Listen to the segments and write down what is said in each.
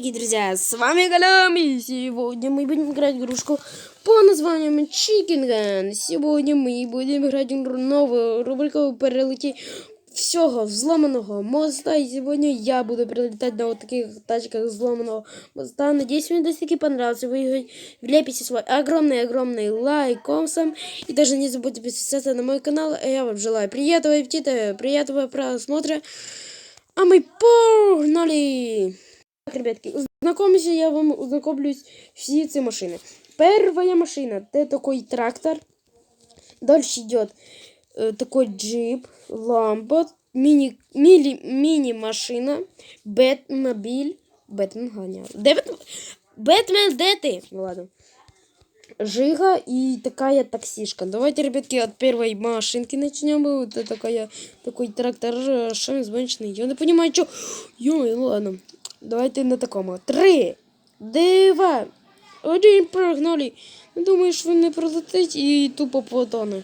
Дорогие друзья, с вами Галям, и сегодня мы будем играть игрушку по названию Chicken Gun. Сегодня мы будем играть новую рубрику «Перелети всего взломанного моста». И сегодня я буду прилетать на вот таких тачках взломанного моста. Надеюсь, мне таки понравился. Вы влепите свой огромный-огромный лайк, комсом. И даже не забудьте подписаться на мой канал. А я вам желаю приятного аппетита, приятного просмотра. А мы погнали! Так, ребятки, знакомься, я вам знакомлюсь всі ці машини. Первая машина, это такой трактор. Дальше идет э, такой джип, лампа, мини, мини, мини-машина, Бэтмобиль, Бэтмен гонял. Де Бэт... Бэтмен, де ты? Ну ладно. Жига и такая таксишка. Давайте, ребятки, от первой машинки начнем. Вот это такая, такой трактор шансбенчный. Я не понимаю, что... Ё, ну ладно. Давайте на такому. Три, два, один, прогнали. Ну, Думаю, він не пролетить і тупо потоне.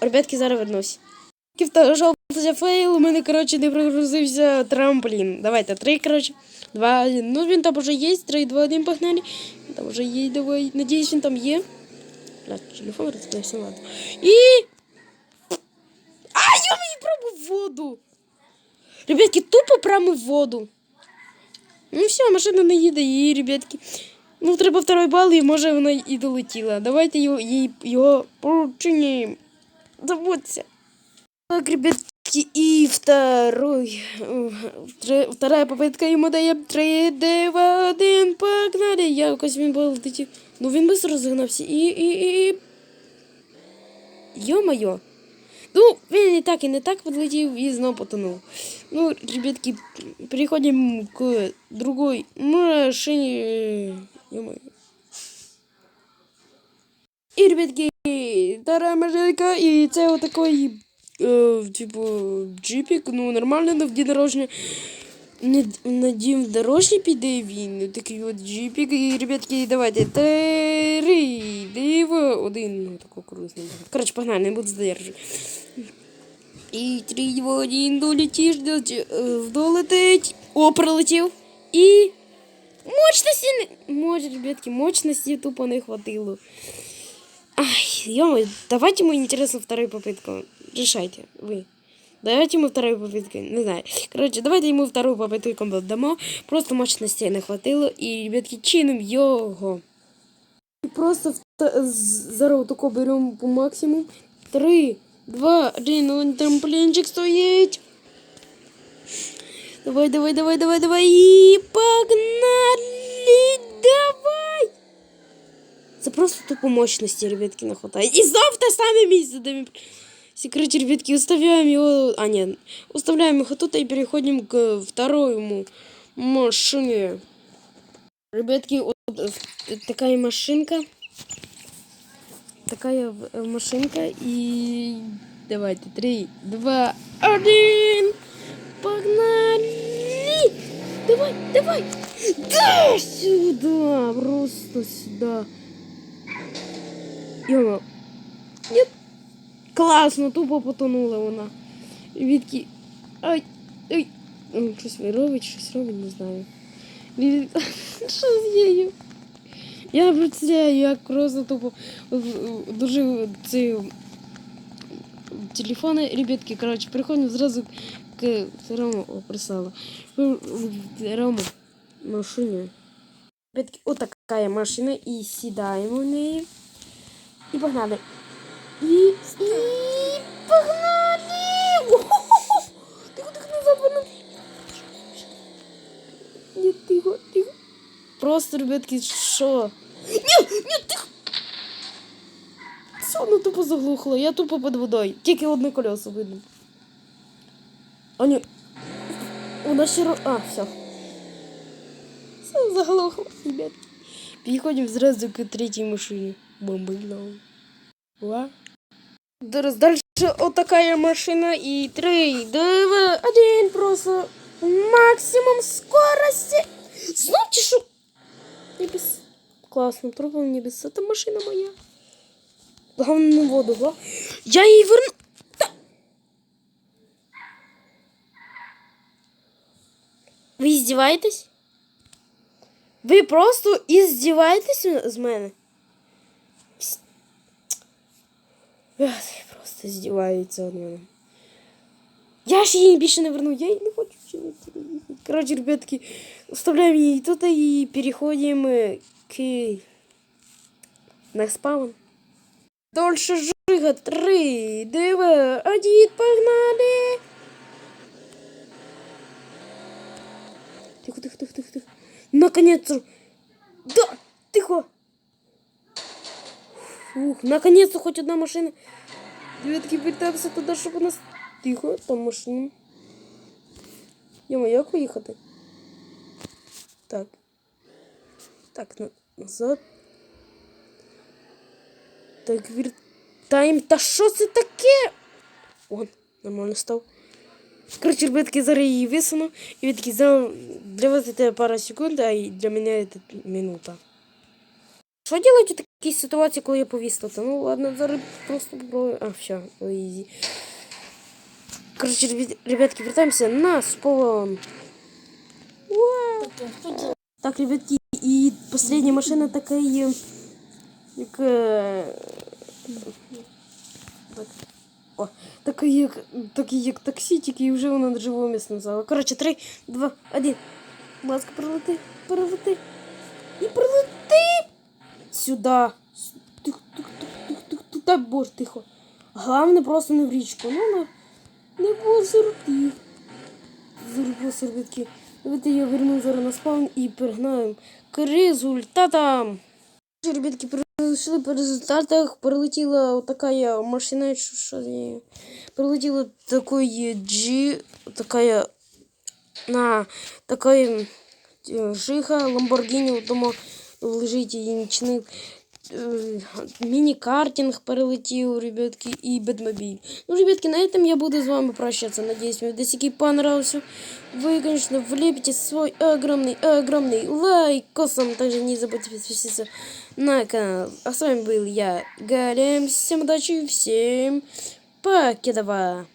Ребятки, зараз вернусь. Жалувався фейл, у мене, коротше, не прогрузився трамплін. Давайте, три, коротше. Два, один. Ну, він там уже є. Три, два, один, погнали. Там уже є, давай. Надіюсь, він там є. Бля, телефон розплався, ладно. І... А, я мені прямо воду. Ребятки, тупо прямо в воду. Ну все, машина не їде, і, ребятки. Ну, треба второй бал, і може вона і долетіла. Давайте його, їй, його починимо. Забудьте. Так, ребятки, и второй, э, втор- вторая попытка ему даем 3, 2, 1, погнали. Якось він був летів. Ну він быстро розігнався. І, і, і. Йо-моє. Ну, він і так, і не так подлетів і знов потонув. Ну, ребятки, переходим к другой машине. І, ребятки, вторая машинка, і це отакий, е, типу, джипік, ну, нормально на вдінорожні. Не, на дорожній піде він, такий от джипік. І, ребятки, давайте, три, два, один, ну, такого крузного. Короче, погнали, не буду задержувати. І три, два, один, долетиш, долетиш, е, долетить. О, пролетів. І мощності не... Може, ребятки, мощності тупо не хватило. Ай, ё давайте мы интересно вторую попытку. Решайте, вы. Давайте ему вторую попытку. Не знаю. Короче, давайте ему вторую попытку дамо. Просто мощностей не хватило. І, ребятки, чиним його. І Просто вта- з- зараз тако беремо по максимуму. Три, два, один, он трамплінчик стоїть. Давай, давай, давай, давай, давай. І погнали! Давай! Це просто тупо мощності, ребятки, не хватає. І знов те саме місце, де ми... Короче, ребятки, уставляем его... А, нет. Уставляем их тут и переходим к второму машине. Ребятки, вот э, такая машинка. Такая э, машинка. И давайте. Три, два, один. Погнали! Давай, давай! Да, сюда! Просто сюда. Йома. Нет. Класно, тупо потонула вона. Відки. Ай. Ай. М, Щось робить, щось робить, не знаю. Від- Що з? Я представляю, як просто тупо дуже ці телефони, ребятки, коротше, приходимо зразу к Рому прислала. Второму машині. Ребятки, отака така машина, і сідаємо в неї. І погнали. І, і погнали! О-хо-хо! Тихо, тихо, назад, воно. Ні, тихо, тихо. Просто, ребятки, що? Ні, ні, тихо. Все, ну тупо заглухло. Я тупо під водою. Тільки одне колесо видно. А ні. Нас ще... ро- А, все. Все заглохло, ребятки. Переходим сразу к третьей машине. Бомбыгнал. Ла. Зараз дальше вот такая машина и три, два, один, просто максимум скорости. Знаете что? Небес. Классно, пробовал небес. Это машина моя. Главное на воду, да? Я ей верну. Да. Вы издеваетесь? Ви просто іздіваєтеся з мене? Ах, Просто здіваються від мене. Я ж її більше не верну, я її не хочу. Короче, ребятки, оставляем її тут і переходимо к на спаун. Дольше жига. Три, два, один, погнали! Тихо, тихо, тихо, тихо, тихо. Наконец-то! Да, тихо! Фух, наконец-то хоть одна машина. Девятки, питаємося туди, щоб у нас... Тихо, там машина. Йома, як виїхати? Так. Так, назад. Так, вертаємо. Та що це таке? Вон, нормально став. Короче, ребятки, зараз її висуну. І ви такі для вас це пара секунд, а для мене це минута. Що делать у такій ситуації, коли я повісла? Ну ладно, зараз просто попробую. А, все, ізі. Короче, ребятки, вертаемся на спон. Так, ребятки, и последняя машина такая, як... е, Так. О, така як, такі як таксі, тільки і вже вона живого місця назвала. Коротше, 3, 2, 1. Будь ласка, пролети, пролети. І пролети! Сюди. Тихо, тихо, тихо, тихо, тихо, тихо. Дай боже, тихо. Головне просто не в річку. Ну, не, не було сорти. Зараз просто. Давайте я верну зараз на спаун і перегнаємо к результатам. Ребятки, прийшли по результатах. Прилетіла вот такая машина, що нею? Прилетіла такой G, такая на э, жига Lamborghini, дома лежить і нічний э, міні-картинг перелетів, ребятки, і Бэтмобиль. Ну, ребятки, на этом я буду с вами прощаться. Надеюсь, вам видосики понравился. Вы, конечно, влепите свой огромный-огромный лайкосом. Также не забудьте подписаться на канал. А с вами был я, Галем. Всем удачи, всем покедова.